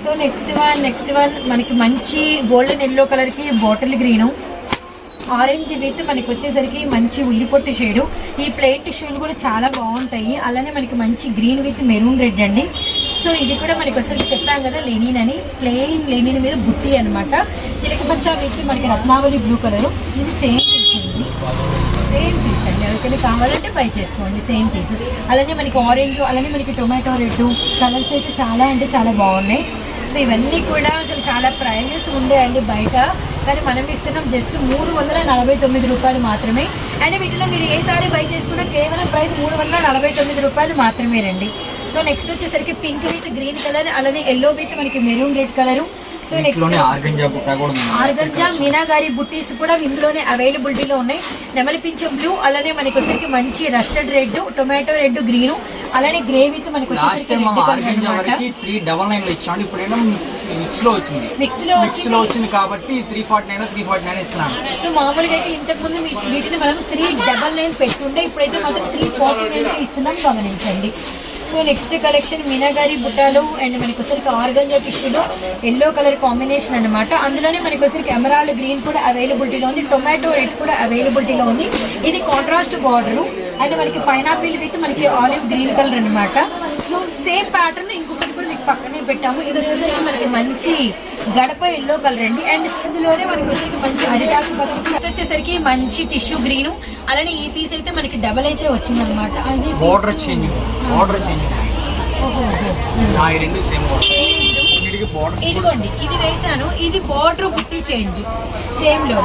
So next one next one మనకి మంచి గోల్డెన్ ఎల్లో కలర్కి బాటిల్ గ్రీన్ ఆరెంజ్ విత్ మనకి వచ్చేసరికి మంచి ఉల్లిపొట్టు షేడు ఈ ప్లేట్ టిష్యూలు కూడా చాలా బాగుంటాయి. అలానే మనకి మంచి గ్రీన్ విత్ మెరూన్ రెడ్ అండి. సో ఇది కూడా మనకి వచ్చేసరికి చెప్పాం కదా లెనిన్ అని. ప్లెయిన్ లెనిన్ మీద బుట్టి అనమాట చిలకపచ్చ విత్ మనకి రత్నావళి బ్లూ కలర్ ఇది సేమ్ పీస్ సేమ్ పీస్ అండి. ఎవరికైనా కావాలంటే బై చేసుకోండి. సేమ్ పీస్ అలానే మనకి ఆరెంజ్ అలానే మనకి టొమాటో రెడ్ కలర్స్ అయితే చాలా అంటే చాలా బాగున్నాయి. సో ఇవన్నీ కూడా అసలు చాలా ప్రైజెస్ ఉండేయండి బయట. కానీ మనం ఇస్తున్నాం జస్ట్ మూడు వందల నలభై తొమ్మిది రూపాయలు మాత్రమే. అండ్ వీటిలో మీరు ఏ సారీ బై చేసుకున్నా కేవలం ప్రైస్ మూడు వందల నలభై తొమ్మిది రూపాయలు మాత్రమేనండి. సో నెక్స్ట్ వచ్చేసరికి పింక్ విత్ గ్రీన్ కలర్ అలానే ఎల్లో విత్ మనకి maroon red colour so organza Meenakari బుట్టీస్ కూడా ఇందులోనే అవైలబిలిటీలో ఉన్నాయి. నెమలి పింఛం బ్లూ అలానే మనకి వచ్చేసరికి మంచి mustard red tomato red green అలానే గ్రే విత్ మనకి లాస్ట్ వచ్చేసరికి టైం రెడ్ కలర్ ఆర్గంజా అనమాట వరకు త్రీ డబల్ నైన్లో ఇచ్చాను ఇప్పుడు ఏంటో మిక్స్లో వచ్చింది. మిక్స్లో మిక్స్లో వచ్చింది వచ్చింది కాబట్టి three forty nine three forty nine ఇస్తున్నాను సో మామూలుగా అయితే ఇంతకు ముందు మీ- వీటిని మనం త్రీ డబల్ నైన్ పెట్టుండే ఇప్పుడైతే మాత్రం త్రీ ఫార్టీ నైన్ ఇస్తున్నాం గమనించండి. సో నెక్స్ట్ కలెక్షన్ మినగారి బుట్టాలు అండ్ మనకి వచ్చరికి ఆర్గంజా టిష్యూలో ఎల్లో కలర్ కాంబినేషన్ అన్నమాట. అందులోనే మనకి వచ్చరికి ఎమరాల్డ్ గ్రీన్ కూడా అవైలబిలిటీలో ఉంది. టొమాటో రెడ్ కూడా అవైలబిలిటీలో ఉంది. ఇది కాంట్రాస్ట్ బార్డర్ అండ్ మనకి పైనాపిల్ విత్ మనకి ఆలివ్ గ్రీన్ కలర్ అన్నమాట. సో సేమ్ ప్యాటర్న్ ఇంకొకటి పక్కనే పెట్టాము. ఇది వచ్చేసరికి మనకి మంచి గడప ఎల్లో కలర్ అండి. అండ్ ఇందులోనే మనకి వచ్చేసరికి మంచి అరిటాకు పచ్చి వచ్చేసరికి మంచి టిష్యూ గ్రీన్ అలానే ఈ పీస్ అయితే మనకి డబల్ అయితే వచ్చింది అనమాట అది బోర్డర్ చేంజ్ బోర్డర్ చేంజ్ ఆ ఈ రెండు సేమ్ వీటికి బోర్డర్ ఇదిగోండి ఇది వేసాను. ఇది బార్డర్ బుట్టి చేంజ్ సేమ్లో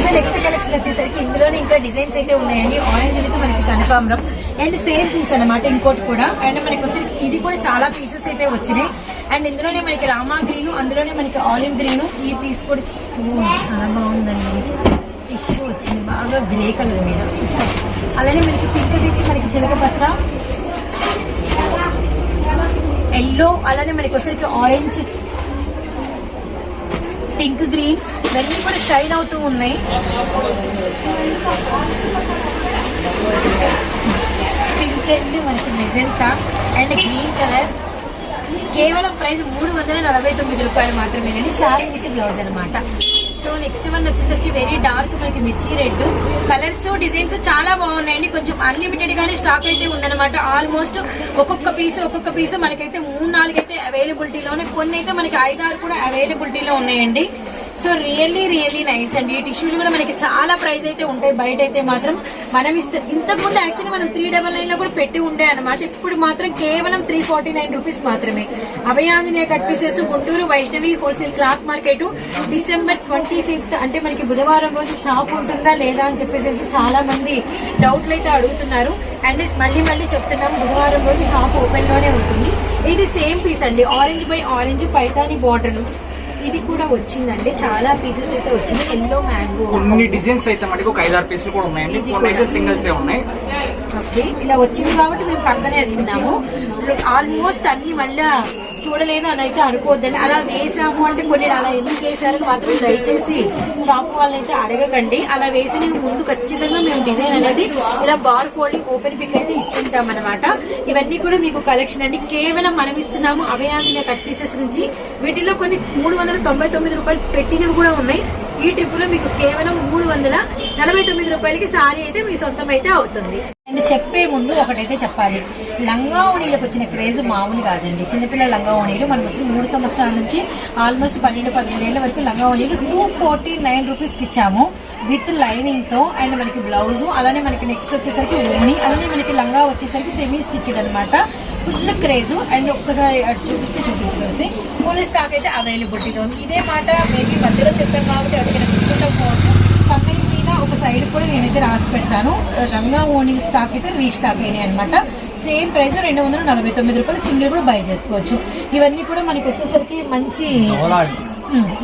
సో నెక్స్ట్ కలెక్షన్ వచ్చేసరికి ఇందులోనే ఇంకా డిజైన్స్ అయితే ఉన్నాయండి. ఆరెంజ్ అయితే మనకి కనకాంబరం అండ్ సేమ్ పీస్ అన్నమాట ఇంకోటి కూడా. అండ్ మనకి వచ్చేసరికి ఇది కూడా చాలా పీసెస్ అయితే వచ్చినాయి. అండ్ ఇందులోనే మనకి రామా గ్రీన్ అందులోనే మనకి ఆలివ్ గ్రీన్ ఈ పీస్ కూడా చాలా బాగుందండి. టిష్యూ వచ్చింది. బాగా గ్రే కలర్ మీద. అలానే మనకి పింక్ పీకి మనకి చిలక పచ్చ ఎల్లో అలానే మనకి వచ్చేసరికి ఆరెంజ్ పింక్ గ్రీన్. ఇవన్నీ కూడా షైన్ అవుతూ ఉన్నాయి. పింక్ అండ్ మనకి మెజెంటా అండ్ గ్రీన్ కలర్. కేవలం ప్రైస్ మూడు వందల నలభై తొమ్మిది రూపాయలు మాత్రమేనండి. సారీ విత్ బ్లౌజ్ అనమాట సో నెక్స్ట్ వన్ వచ్చేసరికి వెరీ డార్క్ మనకి మిర్చి రెడ్ కలర్స్ డిజైన్స్ చాలా బాగున్నాయండి. కొంచెం అన్లిమిటెడ్ గానే స్టాక్ అయితే ఉందన్నమాట. ఆల్మోస్ట్ ఒక్కొక్క పీస్ ఒక్కొక్క పీస్ మనకైతే మూడు నాలుగు అయితే అవైలబిలిటీలోనే కొన్ని అయితే మనకి ఐదారు కూడా అవైలబిలిటీలో ఉన్నాయండి. సో రియల్లీ రియల్లీ నైస్ అండి ఈ టిష్యూలు కూడా మనకి చాలా ప్రైస్ అయితే ఉంటాయి. బయట అయితే మాత్రం మనం ఇస్తే ఇంతకు ముందు యాక్చువల్లీ మనం త్రీ డబల్ నైన్లో కూడా పెట్టి ఉండే అనమాట ఇప్పుడు మాత్రం కేవలం త్రీ ఫార్టీ నైన్ రూపీస్ మాత్రమే. Abhayanjaneya cut pieces Guntur Vaishnavi wholesale cloth market December twenty fifth అంటే మనకి బుధవారం రోజు షాప్ ఉంటుందా లేదా అని చెప్పేసి చాలా మంది డౌట్లు అయితే అడుగుతున్నారు. అండ్ మళ్ళీ మళ్ళీ చెప్తున్నాం బుధవారం రోజు షాప్ ఓపెన్లోనే ఉంటుంది. ఇది సేమ్ పీస్ అండి. Orange by orange Paithani border ఇది కూడా వచ్చిందండి. చాలా పీసెస్ అయితే వచ్చింది. ఎల్లో మ్యాంగో కొన్ని డిజైన్స్ అయితే మనకి ఒక ఐదారు పీసులు కూడా ఉన్నాయండి. కొన్ని అయితే. సింగిల్స్ ఉన్నాయి. ఓకే ఇలా వచ్చింది కాబట్టి మేము పక్కనే వేస్తున్నాము. ఆల్మోస్ట్ అన్ని మళ్ళా చూడలేదు అని అయితే అనుకోవద్దండి. అలా వేసాము అంటే కొన్ని అలా ఎందుకు వేసారని మాత్రం దయచేసి షాప్ వాళ్ళైతే అడగకండి. అలా వేసి ముందు ఖచ్చితంగా మేము డిజైన్ అనేది ఇలా బార్ ఫోల్డింగ్ ఓపెన్ పిక్ అయితే ఇచ్చుంటాం అనమాట ఇవన్నీ కూడా మీకు కలెక్షన్ అండి. కేవలం మనం ఇస్తున్నాము అభయాంజనేయ కట్ పీసెస్ నుంచి. వీటిలో కొన్ని మూడు వందల తొంభై తొమ్మిది రూపాయలు పెట్టినవి కూడా ఉన్నాయి. ఈ ట్రిప్లో మీకు కేవలం మూడు వందల నలభై తొమ్మిది రూపాయలకి సారీ అయితే మీ సొంతం అయితే అవుతుంది. అండ్ చెప్పే ముందు ఒకటైతే చెప్పాలి. లంగా ఓణీలకు వచ్చిన క్రేజ్ మామూలు కాదండి. చిన్నపిల్లల లంగా ఓణీలు మనం అసలు మూడు సంవత్సరాల నుంచి ఆల్మోస్ట్ పన్నెండు పదమూడేళ్ళ వరకు లంగా ఓణీలు టూ ఫార్టీ నైన్ రూపీస్కి ఇచ్చాము. విత్ లైనింగ్తో అండ్ మనకి బ్లౌజ్ అలానే మనకి నెక్స్ట్ వచ్చేసరికి ఓణి అలానే మనకి లంగా వచ్చేసరికి సెమీ స్టిచ్డ్ అనమాట ఫుల్ క్రేజ్ అండ్ ఒక్కసారి అటు చూపిస్తే చూపించగలిసి ఫుల్ స్టాక్ అయితే అవైలబిలిటీలో ఉంది ఇదే మాట మేబీ మధ్యలో చెప్పాం కాబట్టి ఎవరికైనా గుర్తుండకపోవచ్చు. కంపెనీ మీద ఒక సైడ్ కూడా నేనైతే రాసి పెడతాను. రంగా ఓణి స్టాక్ అయితే రీస్టాక్ అయినాయి అనమాట సేమ్ ప్రైస్ రెండు వందల నలభై తొమ్మిది రూపాయలు సింగిల్ కూడా బై చేసుకోవచ్చు. ఇవన్నీ కూడా మనకి వచ్చేసరికి మంచి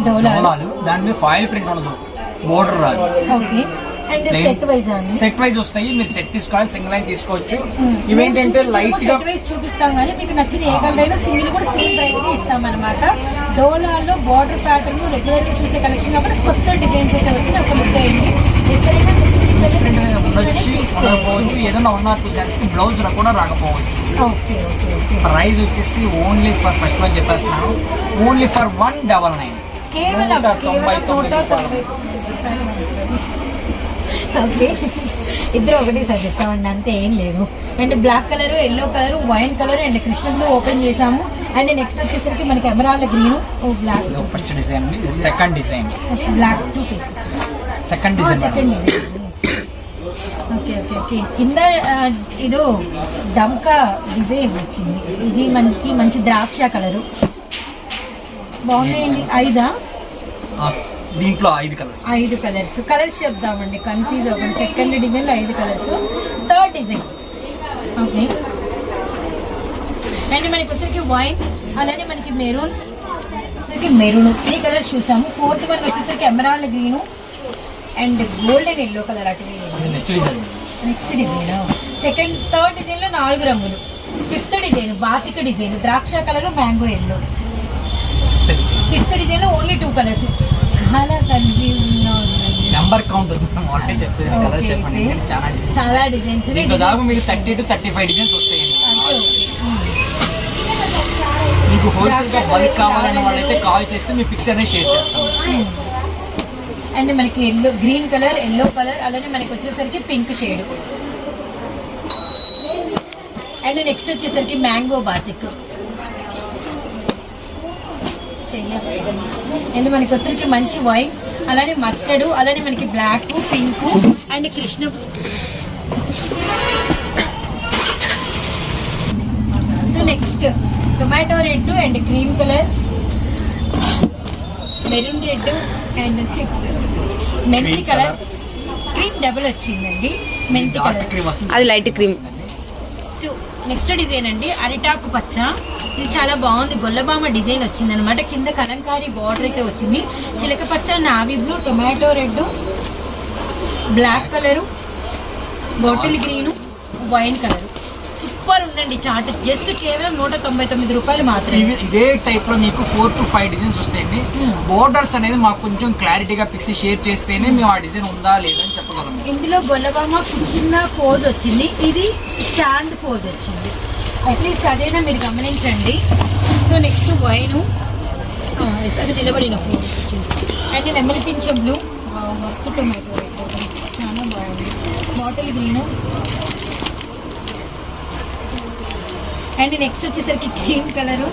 డోలాలు. దాని ఫాయిల్ ప్రింట్ ఉండదు. బోర్డర్ రాదు. Okay and set wise set wise వస్తాయి. మీరు సెట్ తీసుకోవాలి సింగిల్ లైన్ తీసుకోవచ్చు. ఇవేంటంటే లైట్ సెట్ వైజ్ చూపిస్తాం కానీ మీకు నచ్చిన ఏ కలర్ అయినా సింగిల్ కూడా సేమ్ ప్రైస్కి ఇస్తాం అనమాట డోలాలో బార్డర్ ప్యాటర్న్ రెగ్యులర్గా చూసే కలెక్షన్ కాబట్టి కొత్త డిజైన్స్ అయితే వచ్చి ఒక లుక్ అయ్యింది ఉండొచ్చు ఉండకపోవచ్చు ఏదైనా వన్ ఆర్ టూ కి బ్లౌజ్ కూడా రాకపోవచ్చు ఓకే ప్రైస్ వచ్చేసి ఓన్లీ ఫర్ ఫస్ట్ వన్ చెప్పేస్తున్నాను only for one double nine కేవలం నూట ఓకే. ఇద్దరు ఒకటేసారి చెప్పామండి అంతే ఏం లేదు and black colour yellow colour wine colour and Krishna blue open చేసాము అండ్ నెక్స్ట్ వచ్చేసరికి మనకి ఎమరాల్డ్ గ్రీన్ ఓ black first design second design black two pieces second second okay okay okay కింద ఇదో డమ్కా డిజైన్ వచ్చింది. ఇది మనకి మంచి ద్రాక్ష కలరు. బాగున్నాయండి? ఐదా? దీంట్లో ఐదు కలర్స్. ఐదు కలర్స్. కలర్స్ చెప్దామండి. కన్ఫ్యూజ్ అవ్వండి సెకండ్ డిజైన్లో ఐదు colours. Third design okay and మనకి వచ్చేసరికి వైన్ అలానే మనకి మెరూన్. వచ్చేసరికి మెరూన్. త్రీ కలర్స్ చూసాము. ఫోర్త్ వన్ వచ్చేసరికి emerald green. And golden yellow colour అటు next design next design second third డిజైన్లో నాలుగు రంగులు. ఫిఫ్త్ డిజైన్ బాతిక డిజైన్ ద్రాక్ష కలర్ మ్యాంగో ఎల్లో ఫిఫ్త్ డిజైన్లో ఓన్లీ టూ కలర్స్ చాలా గా ఉందండి నెంబర్ కౌంట్ చాలా డిజైన్స్ మీకు thirty two thirty five designs వస్తాయండి. మీకు హోల్సేల్గా బల్క్ కావాలన్న వాళ్ళైతే కాల్ చేస్తే మీ పిక్స్ అనేది షేర్ చేస్తాం. అండ్ మనకి yellow green colour yellow colour అలానే మనకి వచ్చేసరికి పింక్ షేడ్. అండ్ నెక్స్ట్ వచ్చేసరికి మ్యాంగో బాతిక్. అండ్ మనకి వచ్చేసరికి మంచి వైట్ అలానే మస్టర్డ్ అలానే మనకి black pink and Krishna. So next tomato red and cream colour. Maroon red. And next మెంతి కలర్. క్రీమ్ డబుల్ వచ్చిందండి. మెంతి కలర్. అది లైట్ క్రీమ్ నెక్స్ట్ డిజైన్ అండి. అరిటాకు పచ్చ. ఇది చాలా బాగుంది. గొల్లబామ డిజైన్ వచ్చింది అనమాట కింద కలంకారీ బార్డర్ అయితే వచ్చింది. చిలక పచ్చ navy blue tomato red black colour bottle green wine colour super ఉందండి చార్ట్ జస్ట్ కేవలం నూట తొంభై తొమ్మిది రూపాయలు మాత్రమే. ఇదే టైప్లో మీకు ఫోర్ టు ఫైవ్ డిజైన్స్ వస్తాయండి. Hmm. బోర్డర్స్ అనేది మాకు కొంచెం క్లారిటీగా పిక్స్ షేర్ చేస్తేనే మేము ఆ డిజైన్ ఉందా లేదని చెప్పగలము ఇందులో గొల్లబామ చిన్న పోజ్ వచ్చింది. ఇది స్టాండ్ పోజ్ వచ్చింది. అట్లీస్ట్ అదైనా మీరు గమనించండి. సో నెక్స్ట్ వైను అది నిలబడిన వచ్చింది. అండ్ నెమ్మలి పింఛ బ్లూ మస్తు టొమాటో చాలా బాగుంది. బాటిల్ గ్రీను అండ్ నెక్స్ట్ వచ్చేసరికి cream colour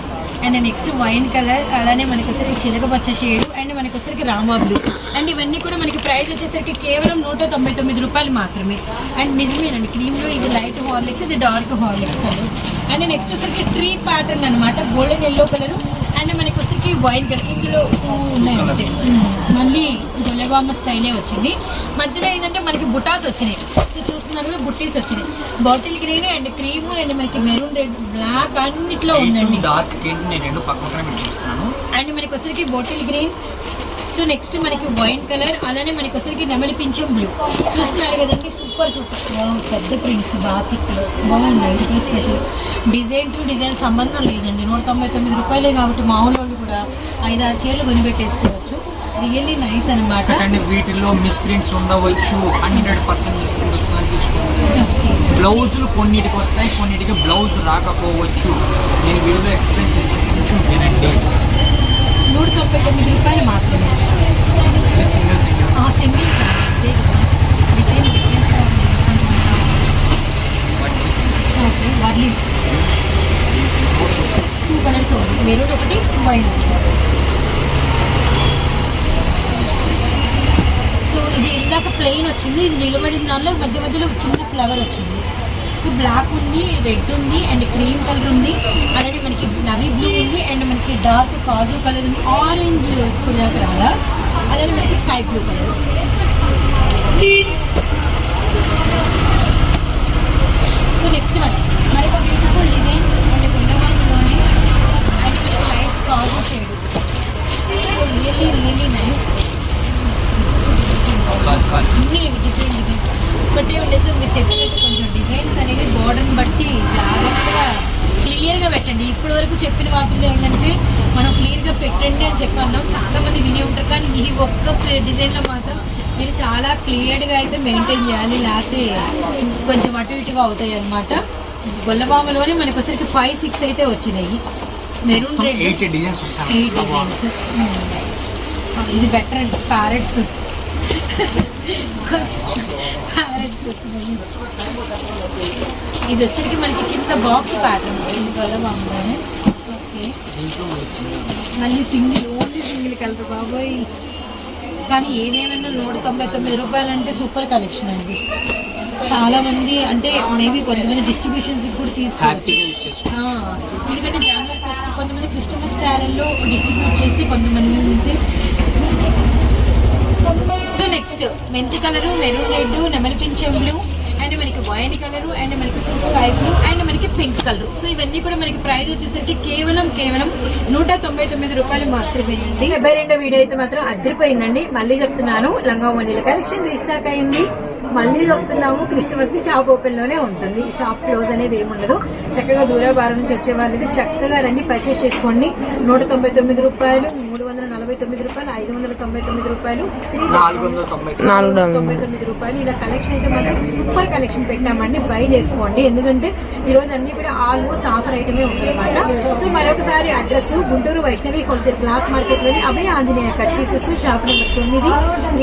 and next wine colour. అలానే మనకి వచ్చేసరికి చిలకపచ్చ షేడ్ అండ్ మనకి వచ్చేసరికి రామా బ్లూ. అండ్ ఇవన్నీ కూడా మనకి ప్రైస్ వచ్చేసరికి కేవలం నూట తొంభై తొమ్మిది రూపాయలు మాత్రమే. అండ్ నిజమేనండి క్రీమ్లో ఇది లైట్ హార్లిక్స్ ఇది dark Horlicks colour. And next వచ్చేసరికి ట్రీ ప్యాటర్న్ అనమాట గోల్డెన్ ఎల్లో కలర్ మనకి వచ్చేసరికి వైన్ two ఉన్నాయి అంతే. మళ్ళీ గొల్లబామ్మ స్టైలే వచ్చింది. మధ్యలో ఏంటంటే మనకి బుటాస్ వచ్చినాయి. సో చూస్తున్నారు కదా, బుట్టీస్ వచ్చినాయి. Bottle green and cream and మనకి మెరూన్ రెడ్ బ్లాక్ అన్నిట్లో ఉందండి. డార్క్ ఏంటి నేను రెండు పక్కన పెట్టి చూపిస్తున్నాను. అండ్ మనకి వచ్చరికి బాటిల్ గ్రీన్ సో నెక్స్ట్ మనకి వైన్ కలర్ అలానే మనకి వచ్చరికి నెమలి పింఛం బ్లూ చూస్తున్నారు కదండి సూపర్ సూపర్ పెద్ద ప్రింట్స్ బాగున్నాయి ఇప్పుడు స్పెషల్ డిజైన్ టు డిజైన్ సంబంధం లేదండి. నూట తొంభై తొమ్మిది రూపాయలే కాబట్టి మామూలు వాళ్ళు కూడా ఐదు ఆరు చీరలు కొనిపెట్టేసుకోవచ్చు రియల్లీ నైస్ అనమాట అండ్ వీటిలో మిస్ ప్రింట్స్ ఉండవచ్చు. హండ్రెడ్ పర్సెంట్ మిస్ ప్రింట్ వస్తుందని తీసుకోండి బ్లౌజులు కొన్నిటికి వస్తాయి కొన్నిటికి బ్లౌజ్ రాకపోవచ్చు. నేను వీడియోలో ఎక్స్ప్లెయిన్ చేస్తాను. కొంచెం వినండి. నూట తొంభై తొమ్మిది రూపాయలు మాత్రమే. సింగిల్ సింగిల్ సింగిల్ డిజైన్ డిఫరెంట్గా ఉంది ఓకే వర్లీ టూ కలర్స్ ఉంది మెరూన్ ఒకటి వైన్ సో ఇది ఇందాక ప్లెయిన్ వచ్చింది ఇది నిలబడిన దానిలో మధ్య మధ్యలో చిన్న ఫ్లవర్ వచ్చింది సో బ్లాక్ ఉంది రెడ్ ఉంది అండ్ క్రీమ్ కలర్ ఉంది అలాగే మనకి నవీ బ్లూ ఉంది అండ్ మనకి డార్క్ కాజు కలర్ ఉంది ఆరెంజ్ ఇప్పుడు దాకా రాలా. అలాగే మనకి sky blue colour so next one మరొక బ్యూటిఫుల్ డిజైన్ అండ్ గుండెవాటిలోనే అండ్ మనకి లైట్ కాజు షేడ్ రియల్లీ రియల్లీ నైస్ అన్ని డిఫరెంట్ డిజైన్ ఒకటే ఉండేసి మీరు చెప్పినట్టు కొంచెం డిజైన్స్ అనేది బోర్డర్ని బట్టి జాగ్రత్తగా క్లియర్గా పెట్టండి. ఇప్పటి వరకు చెప్పిన వాటిలో ఏంటంటే మనం క్లియర్గా పెట్టండి అని చెప్పి అన్నాం. చాలా మంది విని ఉంటారు. కానీ ఈ ఒక్క డిజైన్లో మాత్రం మీరు చాలా క్లియర్గా అయితే మెయింటైన్ చేయాలి. లేకపోతే కొంచెం అటు ఇటుగా అవుతాయి అనమాట గొల్లబామలోనే మనకు వచ్చరికి ఫైవ్ సిక్స్ అయితే వచ్చినాయి. మెరూన్ రెడ్ ఎయిట్ డిజైన్స్ ఇది బెటర్ అండి. ప్యారెట్స్ ఇది వచ్చరికి మనకి కింద బాక్స్ ప్యాటర్న్ వచ్చింది కదా బాగుందని. ఓకే. మళ్ళీ సింగిల్ ఓన్లీ సింగిల్ కలర్ బాబోయ్. కానీ ఏదేమైనా నూట తొంభై తొమ్మిది రూపాయలు అంటే సూపర్ కలెక్షన్ అండి. చాలా మంది అంటే మేబీ కొంతమంది డిస్ట్రిబ్యూషన్స్ కూడా తీసుకోవచ్చు. ఎందుకంటే జనవరి ఫస్ట్ కొంతమంది క్రిస్టమస్ క్యాలెండర్లో డిస్ట్రిబ్యూట్ చేస్తే కొంతమంది సో నెక్స్ట్ మెంతి కలరు మెరూన్ రెడ్ నెమలిపించే బ్లూ. అండ్ మనకి వైన్ కలర్ అండ్ మనకి స్కై బ్లూ అండ్ మనకి పింక్ కలర్. సో ఇవన్నీ కూడా మనకి ప్రైస్ వచ్చేసరికి కేవలం కేవలం నూట తొంభై తొమ్మిది రూపాయలు మాత్రమే అండి. డెబ్బై రెండో వీడియో అయితే మాత్రం అదిరిపోయిందండి. మళ్ళీ చెప్తున్నాను లంగా వండిల కలెక్షన్ రీస్టాక్ అయింది. మళ్ళీ చెప్తున్నాము క్రిస్టమస్కి షాప్ ఓపెన్లోనే ఉంటుంది. షాప్ క్లోజ్ అనేది ఏముండదు చక్కగా దూరభారం నుంచి వచ్చే వాళ్ళకి చక్కగా రండి పర్చేస్ చేసుకోండి. నూట తొంభై తొమ్మిది రూపాయలు మూడు నలభై తొమ్మిది రూపాయలు ఐదు వందల తొంభై తొమ్మిది రూపాయలు తొంభై నాలుగు తొంభై తొమ్మిది రూపాయలు. ఇలా కలెక్షన్ అయితే మాత్రం సూపర్ కలెక్షన్ పెట్టామండి. బై చేసుకోండి. ఎందుకంటే ఈ రోజు అన్ని కూడా ఆల్మోస్ట్ ఆఫర్ ఐటమే ఉందన్నమాట. సో మరొకసారి address Guntur Vaishnavi wholesale cloth మార్కెట్లోని Abhaya Anjaneya cut pieces shop number తొమ్మిది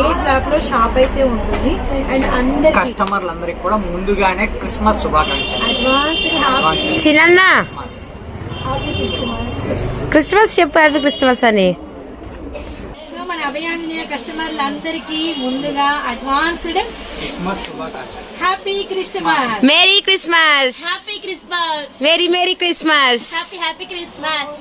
ఏ బ్లాక్లో షాప్ అయితే ఉంటుంది. అండ్ అందరికి కస్టమర్లందరికీ కూడా ముందుగానే క్రిస్మస్ శుభాకాంక్షలు. అడ్వాన్స్ హ్యాపీ క్రిస్మస్ క్రిస్మస్ చెప్పు హ్యాపీ క్రిస్మస్ అని. అభయాంజనేయ కస్టమర్లు అందరికీ ముందుగా అడ్వాన్స్డ్ క్రిస్మస్ శుభాకాంక్షలు. Happy Christmas. Merry Christmas happy Christmas. Very merry Christmas happy happy Christmas.